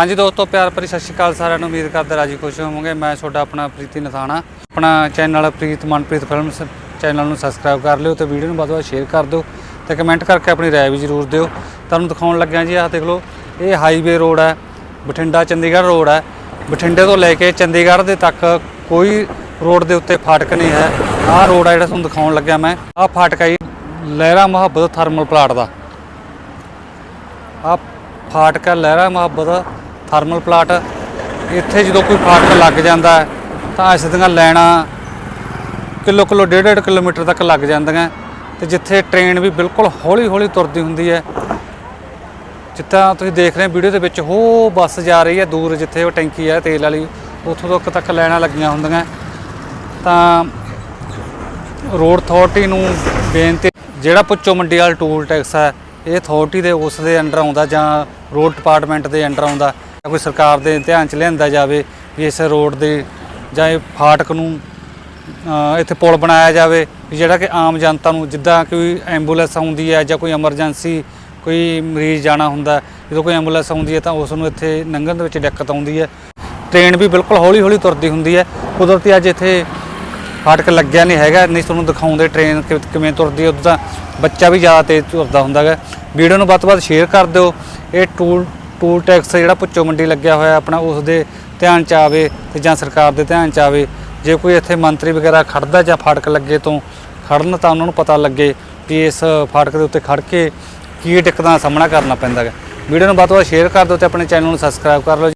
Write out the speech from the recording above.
ਹਾਂਜੀ ਦੋਸਤੋ, ਪਿਆਰ ਭਰੀ ਸਤਿ ਸ਼੍ਰੀ ਅਕਾਲ ਸਾਰਿਆਂ ਨੂੰ। ਉਮੀਦ ਕਰਦਾ ਰਾਜੀ ਖੁਸ਼ ਹੋਵੋਗੇ। ਮੈਂ ਤੁਹਾਡਾ ਆਪਣਾ ਪ੍ਰੀਤੀ ਨਥਾਣਾ ਆਪਣਾ channel Preet Manpreet films channel ਨੂੰ ਸਬਸਕ੍ਰਾਈਬ ਕਰ ਲਿਓ ਤੇ ਵੀਡੀਓ ਨੂੰ ਵੱਧ ਤੋਂ ਵੱਧ ਸ਼ੇਅਰ ਕਰ ਦਿਓ ਤੇ ਕਮੈਂਟ ਕਰਕੇ ਆਪਣੀ ਰਾਏ ਵੀ ਜ਼ਰੂਰ ਦਿਓ। ਤੁਹਾਨੂੰ ਦਿਖਾਉਣ ਲੱਗਿਆ ਜੀ, ਆਹ ਦੇਖ ਲਓ, ਇਹ ਹਾਈਵੇ ਰੋਡ ਹੈ, ਬਠਿੰਡਾ ਚੰਡੀਗੜ੍ਹ ਰੋਡ ਹੈ। ਬਠਿੰਡੇ ਤੋਂ ਲੈ ਕੇ ਚੰਡੀਗੜ੍ਹ ਦੇ ਤੱਕ ਕੋਈ ਰੋਡ ਦੇ ਉੱਤੇ ਫਾਟਕ ਨਹੀਂ ਹੈ। ਆਹ ਰੋਡ ਆ ਜਿਹੜਾ ਤੁਹਾਨੂੰ ਦਿਖਾਉਣ ਲੱਗਿਆ ਮੈਂ। ਆਹ ਫਾਟਕ ਹੈ ਜੀ, ਲਹਿਰਾ ਮੁਹੱਬਤ ਥਰਮਲ ਪਲਾਟ ਦਾ। ਆਹ ਫਾਟਕ ਹੈ ਲਹਿਰਾ ਮੁਹੱਬਤ ਥਰਮਲ ਪਲਾਟ। ਇੱਥੇ ਜਦੋਂ ਕੋਈ ਫਾਟਕ ਲੱਗ ਜਾਂਦਾ ਤਾਂ ਇਸ ਦੀਆਂ ਲਾਈਨਾਂ ਕਿਲੋ ਕਿਲੋ, ਡੇਢ ਡੇਢ ਕਿਲੋਮੀਟਰ ਤੱਕ ਲੱਗ ਜਾਂਦੀਆਂ। ਤੇ ਜਿੱਥੇ ਟ੍ਰੇਨ ਵੀ ਬਿਲਕੁਲ ਹੌਲੀ ਹੌਲੀ ਤੁਰਦੀ ਹੁੰਦੀ ਹੈ। ਜਿੱਦਾਂ ਤੁਸੀਂ ਦੇਖ ਰਹੇ ਵੀਡੀਓ ਦੇ ਵਿੱਚ ਉਹ ਬੱਸ ਜਾ ਰਹੀ ਹੈ ਦੂਰ, ਜਿੱਥੇ ਉਹ ਟੈਂਕੀ ਹੈ, ਤੇਲ ਵਾਲੀ। ਉੱਥੋਂ ਤੱਕ ਤੱਕ ਲੈਣਾਂ ਲੱਗੀਆਂ ਹੁੰਦੀਆਂ। ਤਾਂ ਰੋਡ ਅਥਾਰਟੀ ਨੂੰ ਬੇਨਤੀ, ਜਿਹੜਾ ਪੁੱਚੋ ਮੰਡੀ ਵਾਲ ਟੂਲ ਟੈਕਸ ਹੈ, ਇਹ ਅਥਾਰਟੀ ਦੇ ਉਸ ਦੇ ਅੰਡਰ ਆਉਂਦਾ ਜਾਂ ਰੋਡ ਡਿਪਾਰਟਮੈਂਟ ਦੇ ਅੰਡਰ ਆਉਂਦਾ। ਕੋਈ ਸਰਕਾਰ ਦੇ ਧਿਆਨ ਚ ਲਿਆਂਦਾ ਜਾਵੇ ਵੀ ਇਸ ਰੋਡ ਦੇ ਜਾਂ ਇਹ ਫਾਟਕ ਨੂੰ ਇੱਥੇ ਪੁਲ ਬਣਾਇਆ ਜਾਵੇ ਜਿਹੜਾ ਕਿ ਆਮ ਜਨਤਾ ਨੂੰ ਜਿੱਦਾਂ ਕੋਈ ਐਂਬੂਲੈਂਸ ਆਉਂਦੀ ਹੈ ਜਾਂ ਕੋਈ ਐਮਰਜੈਂਸੀ ਕੋਈ ਮਰੀਜ਼ ਜਾਣਾ ਹੁੰਦਾ, ਜਦੋਂ ਕੋਈ ਐਂਬੂਲੈਂਸ ਆਉਂਦੀ ਹੈ ਤਾਂ ਉਸ ਨੂੰ ਇੱਥੇ ਲੰਘਣ ਦੇ ਵਿੱਚ ਦਿੱਕਤ ਆਉਂਦੀ ਹੈ। ਟ੍ਰੇਨ ਵੀ ਬਿਲਕੁਲ ਹੌਲੀ ਹੌਲੀ ਤੁਰਦੀ ਹੁੰਦੀ ਹੈ। ਕੁਦਰਤੀ ਅੱਜ ਇੱਥੇ ਫਾਟਕ ਲੱਗਿਆ ਨਹੀਂ ਹੈਗਾ, ਨਹੀਂ ਤੁਹਾਨੂੰ ਦਿਖਾਉਂਦੇ ਟ੍ਰੇਨ ਕਿ- ਕਿਵੇਂ ਤੁਰਦੀ ਹੈ, ਉਦੋਂ ਤਾਂ ਬੱਚਾ ਵੀ ਜ਼ਿਆਦਾ ਤੇਜ਼ ਤੁਰਦਾ ਹੁੰਦਾ ਹੈ ਵੀਡੀਓ ਨੂੰ ਵੱਧ ਤੋਂ ਵੱਧ ਸ਼ੇਅਰ ਕਰ ਦਿਓ। ਇਹ ਟੂਲ ਟੂਲ ਟੈਕਸ ਜਿਹੜਾ ਪੁੱਚੋ ਮੰਡੀ ਲੱਗਿਆ ਹੋਇਆ ਆਪਣਾ, ਉਸ ਦੇ ਧਿਆਨ ਚ ਆਵੇ ਤੇ ਜਾਂ ਸਰਕਾਰ ਦੇ ਧਿਆਨ ਚ ਆਵੇ। ਜੇ ਕੋਈ ਇੱਥੇ ਮੰਤਰੀ ਵਗੈਰਾ ਖੜਦਾ ਜਾਂ ਫਾਟਕ ਲੱਗੇ ਤੋਂ ਖੜਨ ਤਾਂ ਉਹਨਾਂ ਨੂੰ ਪਤਾ ਲੱਗੇ ਕਿ ਇਸ ਫਾਟਕ ਦੇ ਉੱਤੇ ਖੜ ਕੇ ਕੀ ਦਿੱਕਤਾਂ ਦਾ ਸਾਹਮਣਾ ਕਰਨਾ ਪੈਂਦਾ ਹੈ ਵੀਡੀਓ ਨੂੰ ਵੱਧ ਤੋਂ ਵੱਧ ਸ਼ੇਅਰ ਕਰ ਦਿਓ ਤੇ ਆਪਣੇ ਚੈਨਲ ਨੂੰ ਸਬਸਕ੍ਰਾਈਬ ਕਰ ਲਓ।